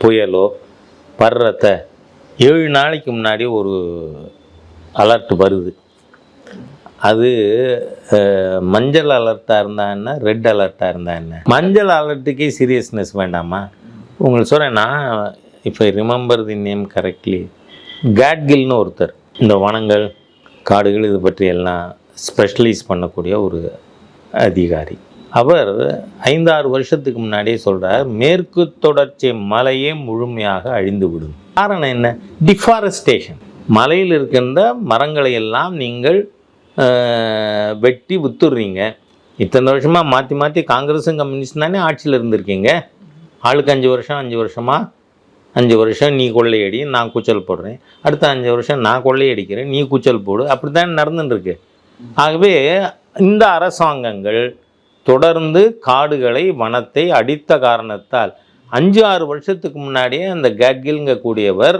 புயலோ வர்றத ஏழு நாளைக்கு முன்னாடி ஒரு அலர்ட் வருது. அது மஞ்சள் அலர்ட்டாக இருந்தா என்ன ரெட் அலர்ட்டாக இருந்தா என்ன? மஞ்சள் அலர்ட்டுக்கே சீரியஸ்னஸ் வேண்டாமா? உங்களுக்கு சொல்கிறேன் நான் இப்போ ரிமெம்பர் தி நேம் கரெக்ட்லி கேட்கில்னு ஒருத்தர் இந்த வனங்கள் காடுகள் இது பற்றி எல்லாம் ஸ்பெஷலைஸ் பண்ணக்கூடிய ஒரு அதிகாரி. அவர் ஐந்தாறு வருஷத்துக்கு முன்னாடியே சொல்கிறார் மேற்கு தொடர்ச்சி மலையே முழுமையாக அழிந்து விடும். காரணம் என்ன? டிஃபாரஸ்டேஷன் மலையில் இருக்கின்ற மரங்களை எல்லாம் நீங்கள் வெட்டி வித்துடுறீங்க. இத்தனை வருஷமாக மாற்றி மாற்றி காங்கிரஸும் கம்யூனிஸ்ட் தானே ஆட்சியில் இருந்திருக்கீங்க. ஆளுக்கு அஞ்சு வருஷம் அஞ்சு வருஷமாக அஞ்சு வருஷம் நீ கொள்ளையடி நான் கூச்சல் போடுறேன். அடுத்த அஞ்சு வருஷம் நான் கொள்ளையடிக்கிறேன் நீ கூச்சல் போடு. அப்படி தான் நடந்துட்டுருக்கு. ஆகவே இந்த அரசாங்கங்கள் தொடர்ந்து காடுகளை வனத்தை அடித்த காரணத்தால் அஞ்சு ஆறு வருஷத்துக்கு முன்னாடியே அந்த கேக்கில்ங்க கூடியவர்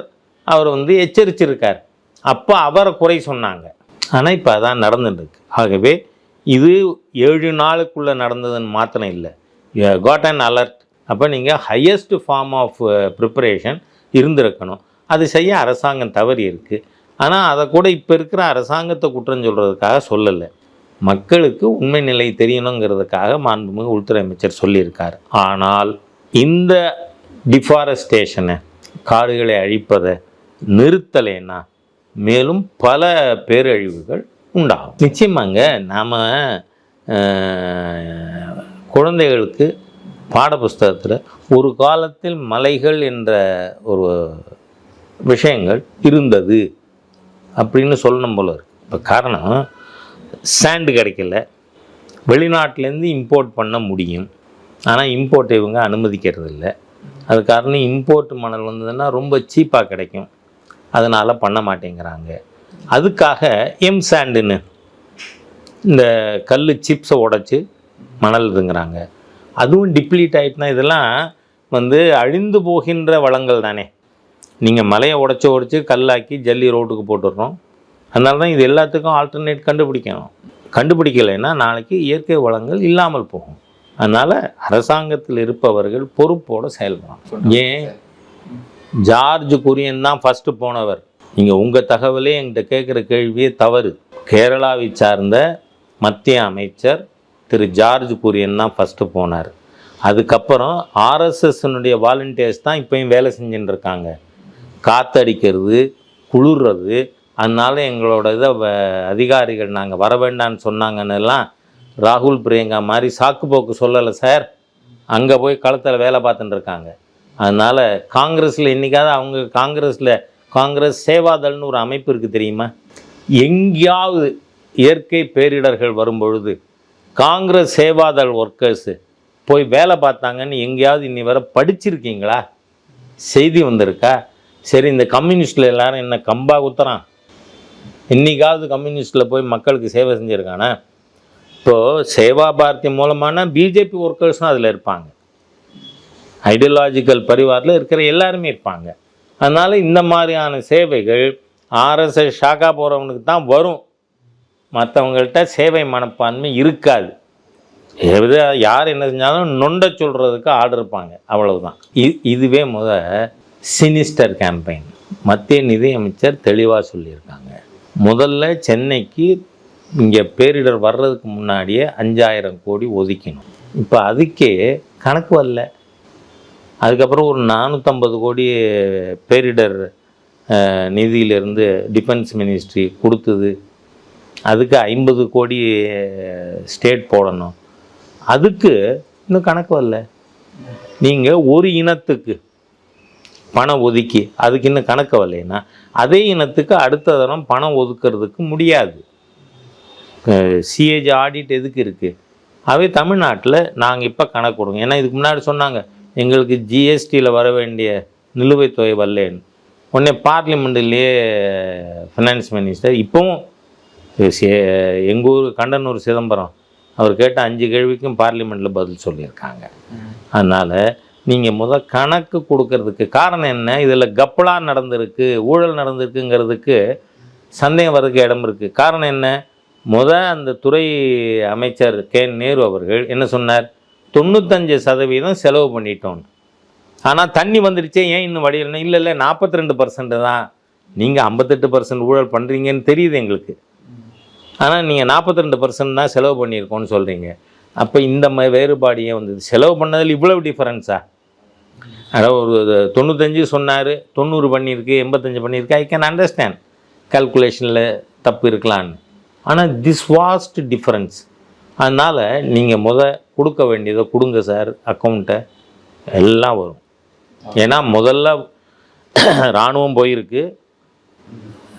அவர் வந்து எச்சரிச்சிருக்கார். அப்போ அவரை குறை சொன்னாங்க. ஆனால் இப்போ அதான் நடந்துட்டுருக்கு. ஆகவே இது ஏழு நாளுக்குள்ளே நடந்ததுன்னு மாத்திரம் இல்லை. காட் அன் அலர்ட் அப்போ நீங்கள் ஹையஸ்ட் ஃபார்ம் ஆஃப் ப்ரிப்பரேஷன் இருந்திருக்கணும். அது செய்ய அரசாங்கம் தவறி இருக்குது ஆனால் அதை கூட இப்போ இருக்கிற அரசாங்கத்தை குற்றம் சொல்கிறதுக்காக சொல்லலை. மக்களுக்கு உண்மை நிலை தெரியணுங்கிறதுக்காக மாண்புமிகு உள்துறை அமைச்சர் சொல்லியிருக்கார். ஆனால் இந்த டிஃபாரஸ்டேஷனை காடுகளை அழிப்பதை நிறுத்தலைன்னா மேலும் பல பேரழிவுகள் உண்டாகும். நிச்சயமாங்க நாம் குழந்தைகளுக்கு பாடப்புஸ்தகத்தில் ஒரு காலத்தில் மலைகள் என்ற ஒரு விஷயங்கள் இருந்தது அப்படின்னு சொல்லணும் போல இருக்கு. இப்போ காரணம் சாண்டு கிடைக்கல. வெளிநாட்டிலேருந்து இம்போர்ட் பண்ண முடியும். ஆனால் இம்போர்ட் இவங்க அனுமதிக்கிறது இல்லை அது காரணம் இம்போர்ட் மணல் வந்ததுன்னா ரொம்ப சீப்பாக கிடைக்கும். அதனால் பண்ண மாட்டேங்கிறாங்க. அதுக்காக எம் சாண்டுன்னு இந்த கல் சிப்ஸை உடைச்சி மணல் இதுங்கிறாங்க. அதுவும் டிப்ளீட் ஆகிட்டுனா இதெல்லாம் வந்து அழிந்து போகின்ற வளங்கள் தானே நீங்கள் மலையை உடச்சி உடச்சி கல்லாக்கி ஜல்லி ரோட்டுக்கு போட்டுடுறோம் அதனால தான் இது எல்லாத்துக்கும் ஆல்டர்னேட் கண்டுபிடிக்கணும். கண்டுபிடிக்கலைன்னா நாளைக்கு இயற்கை வளங்கள் இல்லாமல் போகும். அதனால் அரசாங்கத்தில் இருப்பவர்கள் பொறுப்போடு செயல்படணும். ஏன்? ஜார்ஜ் குரியன் தான் ஃபஸ்ட்டு போனவர். நீங்கள் உங்கள் தகவலே என்கிட்ட கேட்குற கேள்வியே தவறு. கேரளாவை சார்ந்த மத்திய அமைச்சர் திரு ஜார்ஜ் குரியன் தான் ஃபஸ்ட்டு போனார். அதுக்கப்புறம் ஆர்எஸ்எஸ்னுடைய வாலண்டியர்ஸ் தான் இப்போயும் வேலை செஞ்சுட்டு இருக்காங்க. காத்தடிக்கிறது குளிர்றது அதனால் எங்களோட இதை வ- அதிகாரிகள் நாங்கள் வர வேண்டாம்னு சொன்னாங்கன்னெல்லாம் ராகுல் பிரியங்கா மாதிரி சாக்கு போக்கு சொல்லலை சார். அங்கே போய் களத்தில் வேலை பார்த்துட்டு இருக்காங்க. அதனால் காங்கிரஸில் இன்றைக்காவது அவங்க காங்கிரஸில் காங்கிரஸ் சேவாதள்னு ஒரு அமைப்பு இருக்குது தெரியுமா? எங்கேயாவது இயற்கை பேரிடர்கள் வரும்பொழுது காங்கிரஸ் சேவாதள் ஒர்க்கர்ஸு போய் வேலை பார்த்தாங்கன்னு எங்கேயாவது இன்னி வரை படிச்சிருக்கீங்களா? செய்தி வந்திருக்கா? சரி இந்த கம்யூனிஸ்டில் எல்லாரும் என்ன கம்பா குத்துறான்? இன்றைக்காவது கம்யூனிஸ்டில் போய் மக்களுக்கு சேவை செஞ்சுருக்கானே? இப்போது சேவா பாரதி மூலமான பிஜேபி ஒர்க்கர்ஸும் அதில் இருப்பாங்க. ஐடியாலஜிக்கல் பரிவாரில் இருக்கிற எல்லாருமே இருப்பாங்க. அதனால் இந்த மாதிரியான சேவைகள் ஆர்எஸ்எஸ் ஷாக்கா போகிறவனுக்கு தான் வரும். மற்றவங்கள்ட்ட சேவை மனப்பான்மை இருக்காது. எது யார் என்ன செஞ்சாலும் நொண்ட சொல்கிறதுக்கு ஆர்டர் இருப்பாங்க. அவ்வளவுதான். இது இதுவே முத சினிஸ்டர் கேம்பெயின் மத்திய நிதியமைச்சர் தெளிவாக சொல்லியிருக்காங்க. முதல்ல சென்னைக்கு இங்கே பேரிடர் வர்றதுக்கு முன்னாடியே அஞ்சாயிரம் கோடி ஒதுக்கணும். இப்போ அதுக்கே கணக்கு வரல. அதுக்கப்புறம் ஒரு நானூற்றம்பது கோடி பேரிடர் நிதியிலிருந்து டிஃபென்ஸ் மினிஸ்ட்ரி கொடுத்தது. அதுக்கு ஐம்பது கோடி ஸ்டேட் போடணும். அதுக்கு இன்னும் கணக்கு வரல. நீங்கள் ஒரு இனத்துக்கு பணம் ஒதுக்கி அதுக்கு இன்னும் கணக்கு வரலைன்னா அதே இனத்துக்கு அடுத்த தரம் பணம் ஒதுக்கிறதுக்கு முடியாது. சிஏஜி ஆடிட் எதுக்கு இருக்குது அவை தமிழ்நாட்டில் நாங்கள் இப்போ கணக்கு கொடுங்க. ஏன்னா இதுக்கு முன்னாடி சொன்னாங்க எங்களுக்கு ஜிஎஸ்டியில் வர வேண்டிய நிலுவைத் தொகை வரலேன்னு. உடனே பார்லிமெண்ட்லேயே ஃபினான்ஸ் மினிஸ்டர் இப்போவும் எங்கள் ஊர் கண்டனூர் சிதம்பரம் அவர் கேட்ட அஞ்சு கேள்விக்கும் பார்லிமெண்ட்டில் பதில் சொல்லியிருக்காங்க. அதனால் நீங்கள் முத கணக்கு கொடுக்கறதுக்கு காரணம் என்ன? இதில் கப்பலா நடந்திருக்கு ஊழல் நடந்திருக்குங்கிறதுக்கு சந்தேகம் வர்றதுக்கு இடம் இருக்குது காரணம் என்ன? முத அந்த துறை அமைச்சர் கே. நேரு அவர்கள் என்ன சொன்னார்? தொண்ணூத்தஞ்சு சதவீதம் செலவு பண்ணிட்டோம். ஆனால் தண்ணி வந்துருச்சே ஏன் இன்னும் வடியலன்னு இல்லை இல்லை நாற்பத்தி ரெண்டு தான். நீங்கள் ஐம்பத்தெட்டு பர்சன்ட் ஊழல் பண்ணுறீங்கன்னு தெரியுது எங்களுக்கு. ஆனால் நீங்கள் நாற்பத்தி ரெண்டு பர்சன்ட் தான் செலவு பண்ணியிருக்கோன்னு சொல்கிறீங்க அப்போ இந்த மாதிரி வேறுபாடியே வந்தது? செலவு பண்ணதில் இவ்வளவு டிஃபரன்ஸா அதாவது ஒரு தொண்ணூத்தஞ்சு சொன்னார் தொண்ணூறு பண்ணியிருக்கு எண்பத்தஞ்சு பண்ணியிருக்கு ஐ கேன் அண்டர்ஸ்டாண்ட் கால்குலேஷனில் தப்பு இருக்கலான்னு. ஆனால் திஸ் வாஸ்ட் டிஃப்ரென்ஸ் அதனால் நீங்கள் முத கொடுக்க வேண்டியதை கொடுங்க சார் அக்கௌண்ட்டை எல்லாம் வரும். ஏன்னா முதல்ல இராணுவம் போயிருக்கு.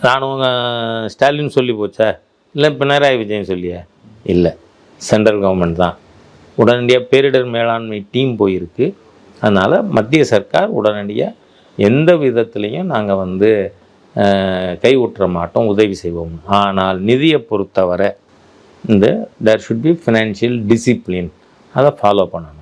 இராணுவம் ஸ்டாலின் சொல்லி போச்சா? இல்லை பினராயி விஜயன் சொல்லியா? இல்லை. சென்ட்ரல் கவர்மெண்ட் தான். உடனடியாக பேரிடர் மேலாண்மை டீம் போயிருக்கு. அதனால் மத்திய சர்க்கார் உடனடியாக எந்த விதத்துலேயும் நாங்கள் வந்து அஹ், மாட்டோம் உதவி செய்வோம். ஆனால் நிதியை பொறுத்தவரை இந்த there should be financial discipline அதை ஃபாலோ பண்ணணும்.